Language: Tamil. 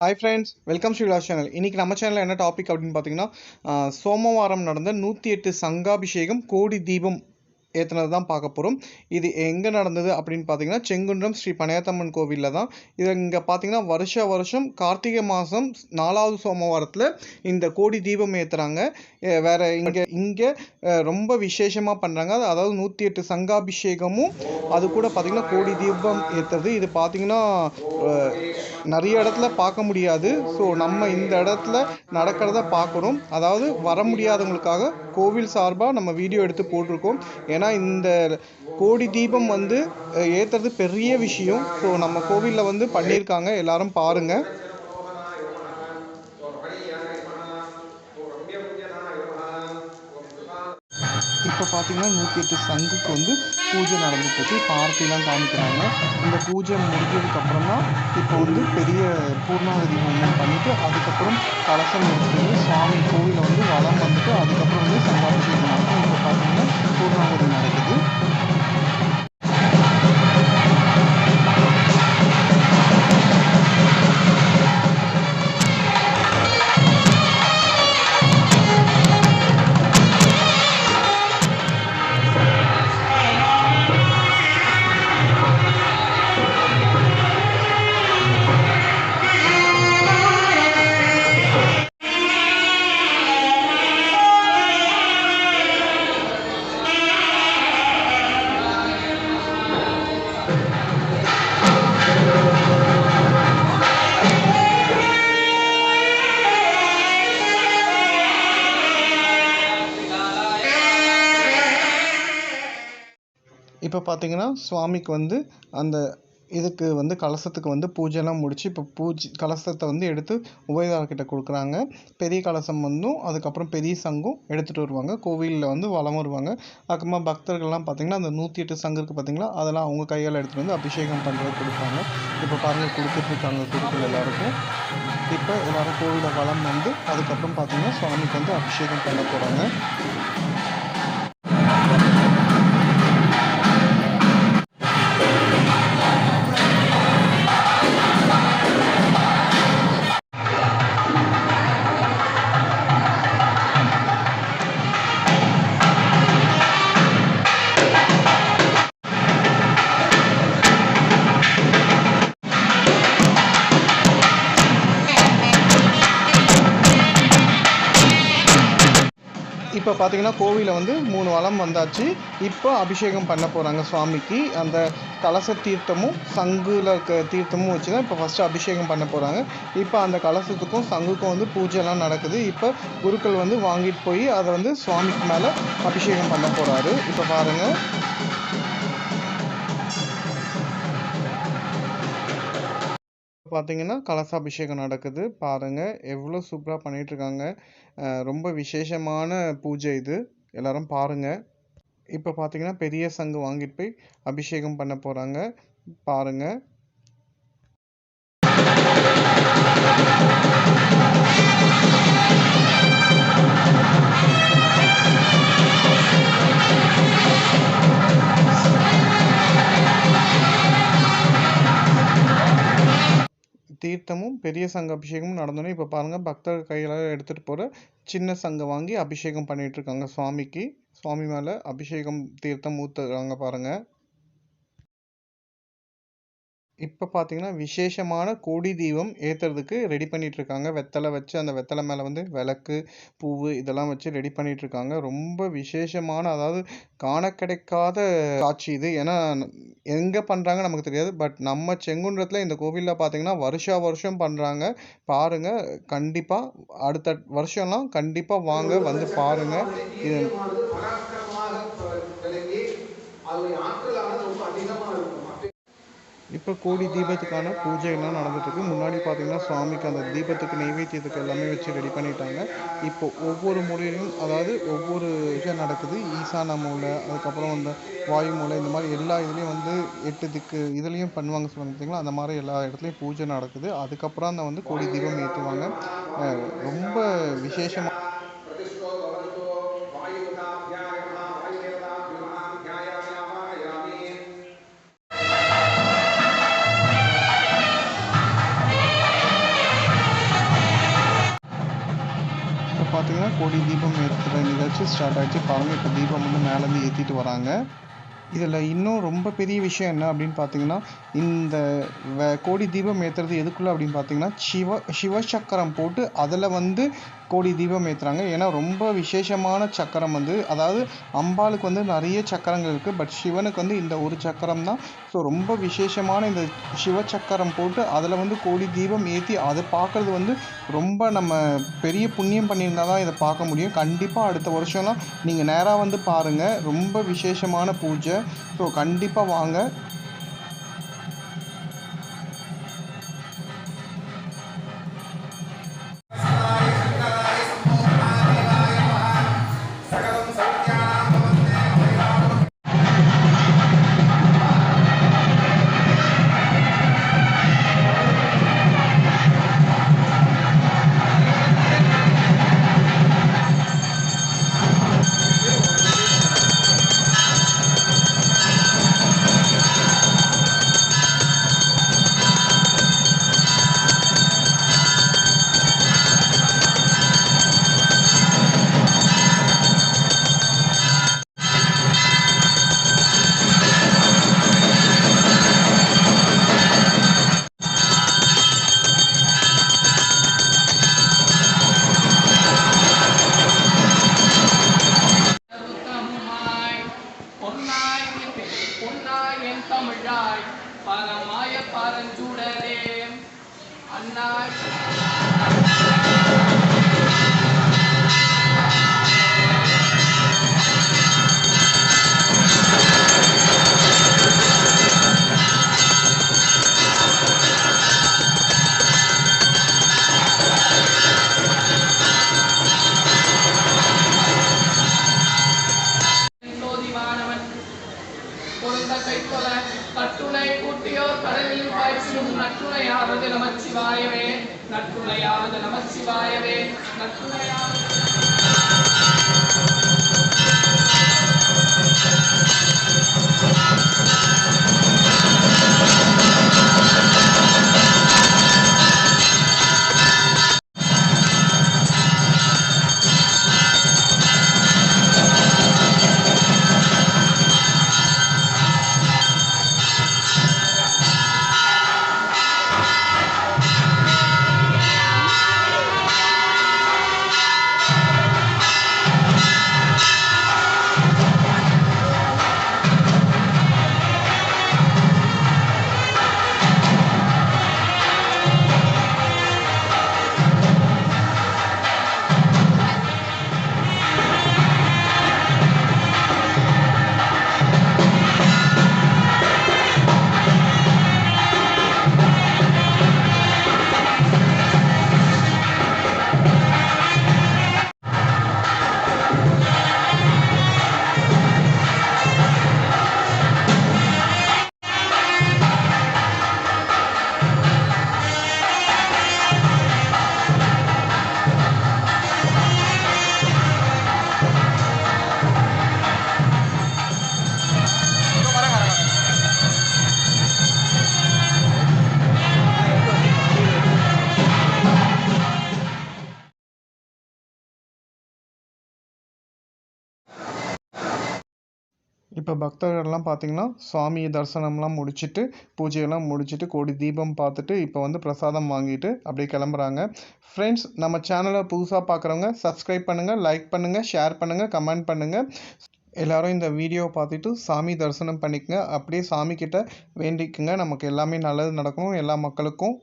Hi friends welcome Sri channel இன்னைக்கு நம்ம சேனலில் என்ன டாபிக் அப்படின்னு பார்த்தீங்கன்னா சோமவாரம் நடந்த நூற்றி எட்டு சங்காபிஷேகம் கோடி தீபம் ஏற்றுனது தான் பார்க்க போகிறோம் இது எங்கே நடந்தது அப்படின்னு பார்த்தீங்கன்னா செங்குன்றம் ஸ்ரீ பனையாத்தம்மன் கோவிலில் தான். இது இங்கே பார்த்தீங்கன்னா வருஷ வருஷம் கார்த்திகை மாதம் நாலாவது சோமவாரத்தில் இந்த கோடி தீபம் ஏற்றுறாங்க வேறு இங்கே இங்கே ரொம்ப விசேஷமாக பண்ணுறாங்க அதாவது நூற்றி எட்டு சங்காபிஷேகமும் அது கூட பார்த்திங்கன்னா கோடி தீபம் ஏற்றுறது இது பார்த்தீங்கன்னா நிறைய இடத்துல பார்க்க முடியாது. ஸோ நம்ம இந்த இடத்துல நடக்கிறத பார்க்குறோம் அதாவது வர முடியாதவங்களுக்காக கோவில் சார்பாக நம்ம வீடியோ எடுத்து போட்டிருக்கோம். ஏன்னா இந்த கோடி தீபம் வந்து ஏற்றுறது பெரிய விஷயம். ஸோ நம்ம கோவிலில் வந்து பண்ணியிருக்காங்க. எல்லாரும் பாருங்கள் இப்போ பார்த்தீங்கன்னா நூற்றி எட்டு சங்குக்கு வந்து பூஜை நடந்துட்டு இருக்கு. இப்போ காமிக்கிறாங்க. இந்த பூஜை முடிஞ்சதுக்கப்புறம் தான் இப்போ வந்து பெரிய பூர்ணாவதி ஹோமம் அதுக்கப்புறம் கலசம் எடுத்துட்டு சுவாமி கோவிலை வந்து வலம் வந்துட்டு அதுக்கப்புறம் வந்து சங்காபிஷேகம் நடக்கும் இப்போ பார்த்தீங்கன்னா பூர்ணாவதி நடக்குது. இப்போ பார்த்தீங்கன்னா சுவாமிக்கு வந்து அந்த இதுக்கு வந்து கலசத்துக்கு வந்து பூஜைலாம் முடித்து இப்போ பூஜை கலசத்தை வந்து எடுத்து உபயதாரர்கிட்ட கொடுக்குறாங்க. பெரிய கலசம் வந்தும் அதுக்கப்புறம் பெரிய சங்கும் எடுத்துகிட்டு வருவாங்க. கோவிலில் வந்து வளம் வருவாங்க. அதுக்கப்புறமா பக்தர்கள்லாம் பார்த்தீங்கன்னா அந்த நூற்றி எட்டு சங்கு இருக்குது அதெல்லாம் அவங்க கையால் எடுத்துகிட்டு வந்து அபிஷேகம் பண்ணுறது கொடுப்பாங்க. இப்போ பாருங்கள் கொடுத்துட்ருக்காங்க கொடுக்குற எல்லாருக்கும். இப்போ எல்லாரும் கோவிலை வளம் வந்து அதுக்கப்புறம் பார்த்திங்கன்னா சுவாமிக்கு வந்து அபிஷேகம் பண்ண போகிறாங்க இப்போ பார்த்தீங்கன்னா கோவிலில் வந்து மூணு வளம் வந்தாச்சு. இப்போ அபிஷேகம் பண்ண போகிறாங்க சுவாமிக்கு. அந்த கலச தீர்த்தமும் சங்குல இருக்க தீர்த்தமும் வச்சு தான் இப்போ ஃபஸ்ட்டு அபிஷேகம் பண்ண போகிறாங்க இப்போ அந்த கலசத்துக்கும் சங்குக்கும் வந்து பூஜைலாம் நடக்குது. இப்போ குருக்கள் வந்து வாங்கிட்டு போய் அதை வந்து சுவாமிக்கு மேலே அபிஷேகம் பண்ண போகிறாரு இப்போ பாருங்கள் பார்த்தீங்கன்னா கலசாபிஷேகம் நடக்குது. பாருங்கள் எவ்வளோ சூப்பராக பண்ணிகிட்ருக்காங்க இருக்காங்க ரொம்ப விசேஷமான பூஜை இது. எல்லாரும் பாருங்க. இப்போ பார்த்தீங்கன்னா பெரிய சங்கு வாங்கிட்டு போய் அபிஷேகம் பண்ண போகிறாங்க பாருங்க. தீர்த்தமும் பெரிய சங்க அபிஷேகமும் நடந்தோடனே இப்போ பாருங்க பக்தர்கள் கையில் எடுத்துட்டு போகிற சின்ன சங்கம் வாங்கி அபிஷேகம் பண்ணிட்டு இருக்காங்க. சுவாமிக்கு சுவாமி மேல அபிஷேகம் தீர்த்தம் ஊற்றுறாங்க பாருங்க. இப்போ பார்த்தீங்கன்னா விசேஷமான கோடி தீபம் ஏற்றுறதுக்கு ரெடி பண்ணிகிட்ருக்காங்க வெத்தலை வச்சு அந்த வெத்தலை மேலே வந்து விளக்கு பூவு இதெல்லாம் வச்சு ரெடி பண்ணிகிட்ருக்காங்க இருக்காங்க ரொம்ப விசேஷமான அதாவது காண கிடைக்காத காட்சி இது. ஏன்னா எங்கே பண்ணுறாங்க நமக்கு தெரியாது. பட் நம்ம செங்குன்றத்தில் இந்த கோவிலில் பார்த்தீங்கன்னா வருஷா வருஷம் பண்ணுறாங்க பாருங்கள் கண்டிப்பாக அடுத்த வருஷம்லாம் கண்டிப்பாக வாங்க வந்து பாருங்கள் இது இப்போ கோடி தீபத்துக்கான பூஜை எல்லாம் நடந்துட்டு இருக்கு முன்னாடி பார்த்தீங்கன்னா சுவாமிக்கு அந்த தீபத்துக்கு நெய்வேத்தியத்துக்கு எல்லாமே வச்சு ரெடி பண்ணிட்டாங்க. இப்போ ஒவ்வொரு முறையிலும் அதாவது ஒவ்வொரு இது நடக்குது. ஈசான மூலை அதுக்கப்புறம் அந்த வாயு மூலை இந்த மாதிரி எல்லா இதுலேயும் வந்து எட்டு திக்கு இதுலேயும் பண்ணுவாங்க சொல்லுவாங்க பார்த்தீங்களா அந்த மாதிரி எல்லா இடத்துலையும் பூஜை நடக்குது. அதுக்கப்புறம் அந்த வந்து கோடி தீபம் ஏற்றுவாங்க. ரொம்ப விசேஷமாக பார்த்தீங்கன்னா கோடி தீபம் ஏற்றுற நிகழ்ச்சி ஸ்டார்ட் ஆயிடுச்சு. பாருங்க இப்போ தீபம் வந்து மேலேருந்து ஏற்றிட்டு வராங்க. இதில் இன்னும் ரொம்ப பெரிய விஷயம் என்ன அப்படின்னு பார்த்தீங்கன்னா இந்த வ- கோடி தீபம் ஏற்றுறது எதுக்குள்ள அப்படின்னு பார்த்தீங்கன்னா சிவ சிவசக்கரம் போட்டு அதில் வந்து கோடி தீபம் ஏற்றுறாங்க ஏன்னா ரொம்ப விசேஷமான சக்கரம் வந்து அதாவது அம்பாளுக்கு வந்து நிறைய சக்கரங்கள் இருக்குது பட் சிவனுக்கு வந்து இந்த ஒரு சக்கரம் தான். ஸோ ரொம்ப விசேஷமான இந்த சிவச்சக்கரம் போட்டு அதில் வந்து கோடி தீபம் ஏற்றி அதை பார்க்குறது வந்து ரொம்ப நம்ம பெரிய புண்ணியம் பண்ணியிருந்தா தான் இதை பார்க்க முடியும். கண்டிப்பாக அடுத்த வருஷம்லாம் நீங்கள் நேராக வந்து பாருங்கள் ரொம்ப விசேஷமான பூஜை. ஸோ கண்டிப்பாக வாங்க. பொன்னாய் என் தமிழாய் பரமாய பரஞ்சுடரே அண்ணாய் நற்றுணையாவது நமச்சிவாயவே நற்றுணையாவது நமச்சிவாயவே நற்றுணையாவது இப்போ பக்தர்கள்லாம் பார்த்தீங்கன்னா சுவாமி தரிசனம்லாம் முடிச்சுட்டு பூஜையெல்லாம் முடிச்சுட்டு கோடி தீபம் பார்த்துட்டு இப்போ வந்து பிரசாதம் வாங்கிட்டு அப்படியே கிளம்புறாங்க. ஃப்ரெண்ட்ஸ் நம்ம சேனலை புதுசாக பார்க்குறவங்க சப்ஸ்கிரைப் பண்ணுங்கள் லைக் பண்ணுங்கள் ஷேர் பண்ணுங்கள் கமெண்ட் பண்ணுங்கள் எல்லாரும் இந்த வீடியோவை பார்த்துட்டு சாமி தரிசனம் பண்ணிக்கங்க. அப்படியே சாமிக்கிட்ட வேண்டிக்குங்க. நமக்கு எல்லாமே நல்லது நடக்கணும். எல்லா மக்களுக்கும்